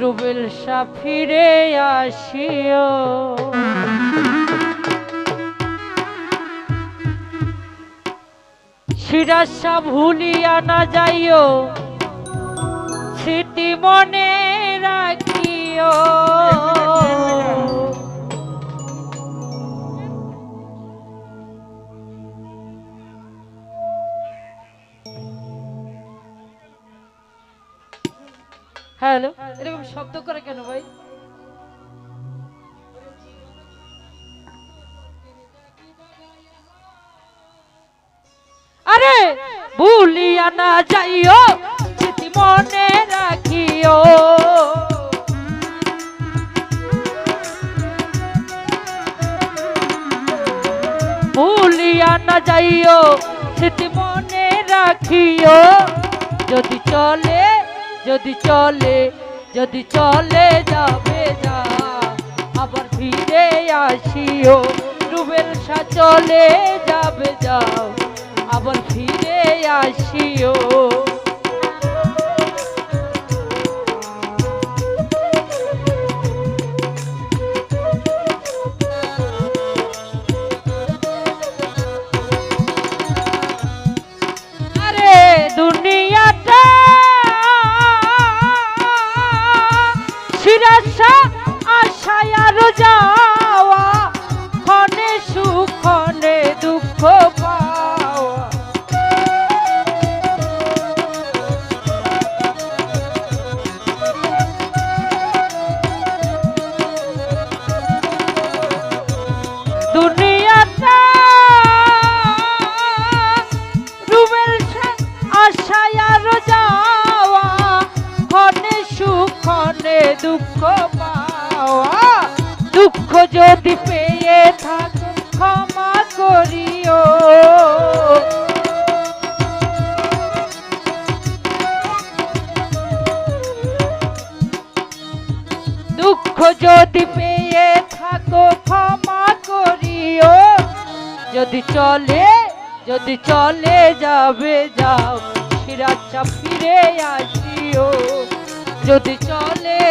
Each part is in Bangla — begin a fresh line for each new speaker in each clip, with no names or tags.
রুবেল শাহ ফিরে আসিও। শিরাশা ভুলিয়া না যাইও স্মৃতি মনে রাখিও। হ্যালো। এরকম শব্দ করে কেন ভাই? আরে ভুলিয়া না যাইও স্মৃতি মনে রাখিও। ভুলিয়া না যাইও স্মৃতি মনে রাখিও। যদি চলে যদি চলে যদি চলে যাবে যা, আবার ফিরে আসিও, রুবেল সা চলে যাবে যাও, আবার ফিরে আসিও। দুঃখ পাওয়া, দুঃখ যদি পেয়ে থাকো, ক্ষমা করিও। দুঃখ যদি পেয়ে থাকো, ক্ষমা করিও। যদি চলে যদি চলে যাবে, যাও সিরাজা ফিরে আসিও। যদি চলে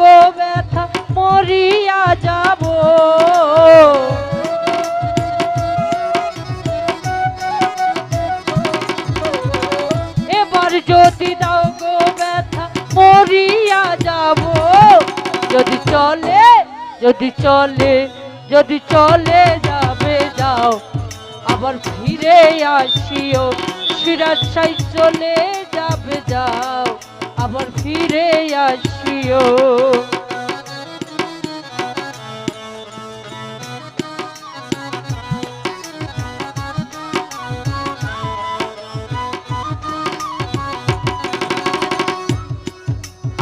গো ব্যথা মরিয়া যাব। এবার যদি দাও গো ব্যথা মরিয়া যাব, যদি চলে যদি চলে যদি চলে যাবে যাও। আবার ফিরে আসিও সিরাজশাই চলে যাবে যাও। আবার ফিরে আসিও।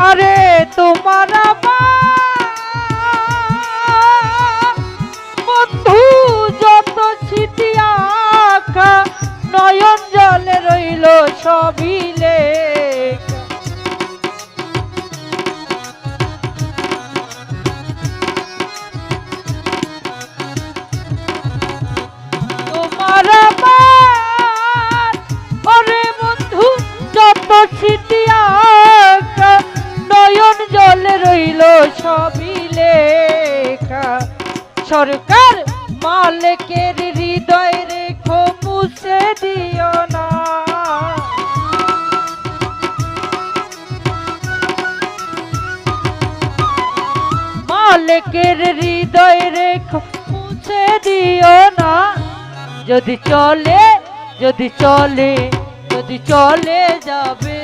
আরে তোমার বন্ধু যত স্মৃতি নয়ন জলে রইল সবই রইল সবই লেখা। সরকার মালিকের হৃদয় রেখো, মুছে দিও না। মালিকের হৃদয় রেখো, মুছে দিও না। যদি চলে যদি চলে যদি চলে যাবে